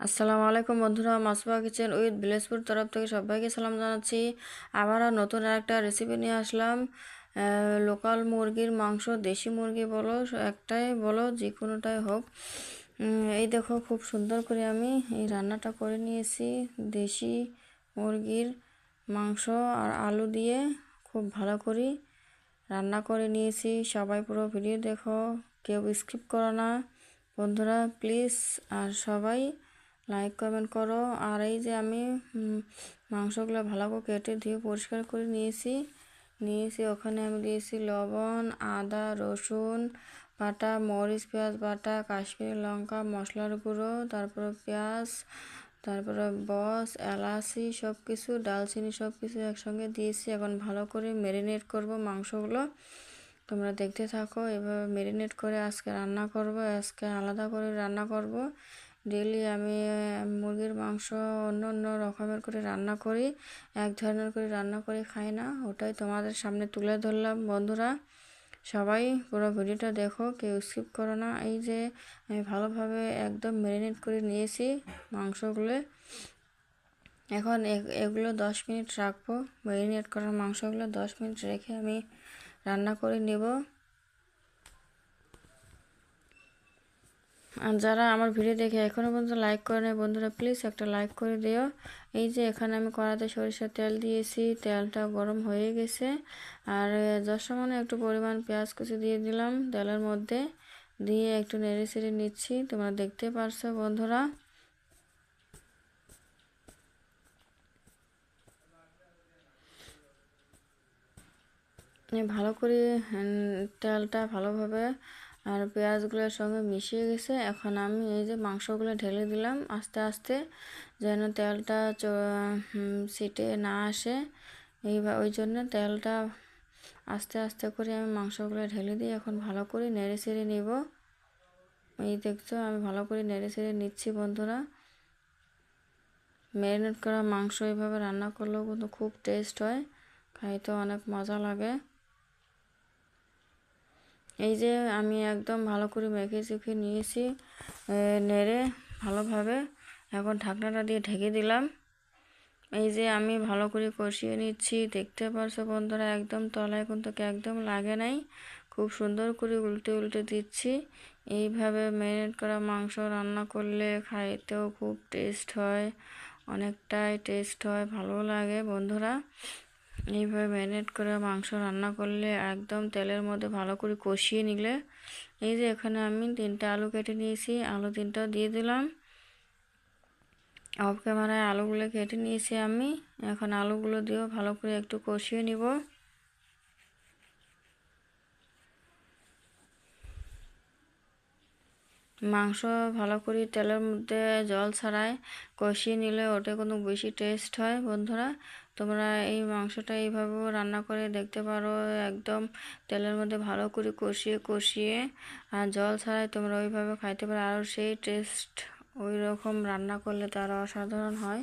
আসসালামু আলাইকুম বন্ধুরা মাসবা কিচেন উইথ ভিলেজপুর তরফ থেকে সবাইকে সালাম জানাচ্ছি। আবারও নতুন একটা রেসিপি নিয়ে আসলাম। লোকাল মুরগির মাংস, দেশি মুরগি বলো, একটাই বলো, যে কোনোটাই হোক। এই দেখো খুব সুন্দর করে আমি এই রান্নাটা করে নিয়েছি। দেশি মুরগির মাংস আর আলু দিয়ে খুব ভালো করে রান্না করে নিয়েছি। সবাই পুরো ভিডিও দেখো, কেউ স্কিপ করো না। বন্ধুরা প্লিজ আর সবাই লাইক কমেন্ট করো। আর এই যে আমি মাংসগুলো ভালো করে কেটে ধুয়ে পরিষ্কার করে নিয়েছি। নিয়েছি, ওখানে আমি দিয়েছি লবণ, আদা, রসুন বাটা, মরিচ, পেঁয়াজ বাটা, কাশ্মীরি লঙ্কা, মশলার গুঁড়ো, তারপরে পেঁয়াজ, তারপরে বস, এলাচি সব কিছু ডালচিনি সব কিছু একসঙ্গে দিয়েছি। এখন ভালো করে ম্যারিনেট করব মাংসগুলো। তোমরা দেখতে থাকো, এভাবে ম্যারিনেট করে আজকে রান্না করব, আজকে আলাদা করে রান্না করব। ডেলি আমি মুরগির মাংস অন্য অন্য রকমের করে রান্না করি, এক ধরনের করে রান্না করে খাই না। ওটাই তোমাদের সামনে তুলে ধরলাম। বন্ধুরা, সবাই পুরো ভিডিওটা দেখো, কেউ স্কিপ করো না। এই যে আমি ভালোভাবে একদম ম্যারিনেট করে নিয়েছি মাংসগুলো। এখন এগুলো দশ মিনিট রাখব। ম্যারিনেট করা মাংসগুলো দশ মিনিট রেখে আমি রান্না করে নেব। আর যারা আমার ভিডিও দেখে এখনও পর্যন্ত লাইক করে নেয় বন্ধুরা প্লিজ একটা লাইক করে দিও। এই যে এখানে আমি কড়াতে সরিষার তেল দিয়েছি, তেলটা গরম হয়ে গেছে। আর যশমানে একটু পরিমাণ পেঁয়াজ কুচি দিয়ে দিলাম, তেলের মধ্যে দিয়ে একটু নেড়ে ছেড়ে নিচ্ছি, তোমরা দেখতে পারছ বন্ধুরা। ভালো করে তেলটা ভালোভাবে আর পেঁয়াজগুলোর সঙ্গে মিশিয়ে গেছে। এখন আমি এই যে মাংসগুলো ঢেলে দিলাম আস্তে আস্তে, যেন তেলটা সিটে না আসে। এই ওই জন্য তেলটা আস্তে আস্তে করে আমি মাংসগুলো ঢেলে দিই এখন ভালো করে নেড়ে ছেড়ে নিব। এই দেখছ, আমি ভালো করে নেড়ে ছেড়ে নিচ্ছি বন্ধুরা। ম্যারিনেট করা মাংস এইভাবে রান্না করলেও কিন্তু খুব টেস্ট হয় খাইতে অনেক মজা লাগে। এই যে আমি একদম ভালো করে মেখে চেখে নিয়েছি নেড়ে ভালোভাবে। এখন ঢাকনাটা দিয়ে ঢেকে দিলাম। এই যে আমি ভালো করে কষিয়ে নিচ্ছি। দেখতে পারছ বন্ধুরা, একদম তলায় কিন্তু একদম লাগে নাই। খুব সুন্দর করে উল্টে উল্টে দিচ্ছি। এইভাবে ম্যারিনেট করা মাংস রান্না করলে খাইতেও খুব টেস্ট হয়, অনেকটাই টেস্ট হয়, ভালো লাগে বন্ধুরা। এইভাবে ম্যারিনেট করে মাংস রান্না করলে একদম তেলের মধ্যে ভালো করে কষিয়ে নিলে, এই যে এখানে আমি তিনটা আলু কেটে নিয়েছি, আলু তিনটাও দিয়ে দিলাম। অফ ক্যামেরায় আলুগুলো কেটে নিয়েছি আমি, এখন আলুগুলো দিয়েও ভালো করে একটু কষিয়ে নিব। মাংস ভালো করে তেলের মধ্যে জল ছাড়ায় কষিয়ে নিলে ওটা কোনো বেশি টেস্ট হয় বন্ধুরা। তোমরা এই মাংসটা এইভাবেও রান্না করে দেখতে পারো, একদম তেলের মধ্যে ভালো করে কষিয়ে কষিয়ে। আর জল ছাড়াই তোমরা ওইভাবে খাইতে পারো আর সেই টেস্ট ওই রকম রান্না করলে তার অসাধারণ হয়।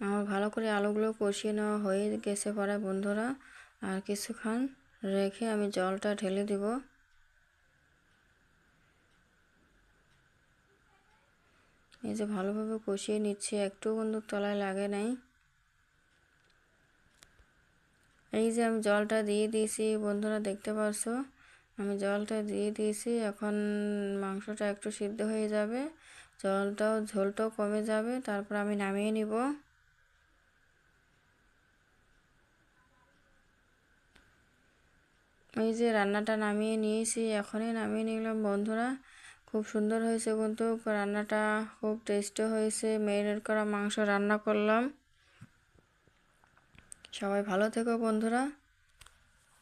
আমার ভালো করে আলুগুলো কষিয়ে নেওয়া হয়ে গেছে পরে বন্ধুরা, আর কিছুক্ষণ রেখে আমি জলটা ঢেলে দিব। এই যে ভালোভাবে কষিয়ে নিচ্ছি একটু বন্ধু তলায় লাগে নাই। এই যে আমি জলটা দিয়ে দিয়েছি, বন্ধুরা দেখতে পারছ? আমি জলটা দিয়ে দিয়েছি, এখন মাংসটা একটু সিদ্ধ হয়ে যাবে। জলটাও, ঝোলটাও কমে যাবে, তারপর আমি নামিয়ে নিব। এই যে রান্নাটা নামিয়ে নিয়েছি, এখনই নামিয়ে নিলাম বন্ধুরা। খুব সুন্দর হয়েছে কিন্তু, রান্নাটা খুব টেস্টি হয়েছে। মেরিনেট করা মাংস রান্না করলাম। সবাই ভালো থেকো বন্ধুরা।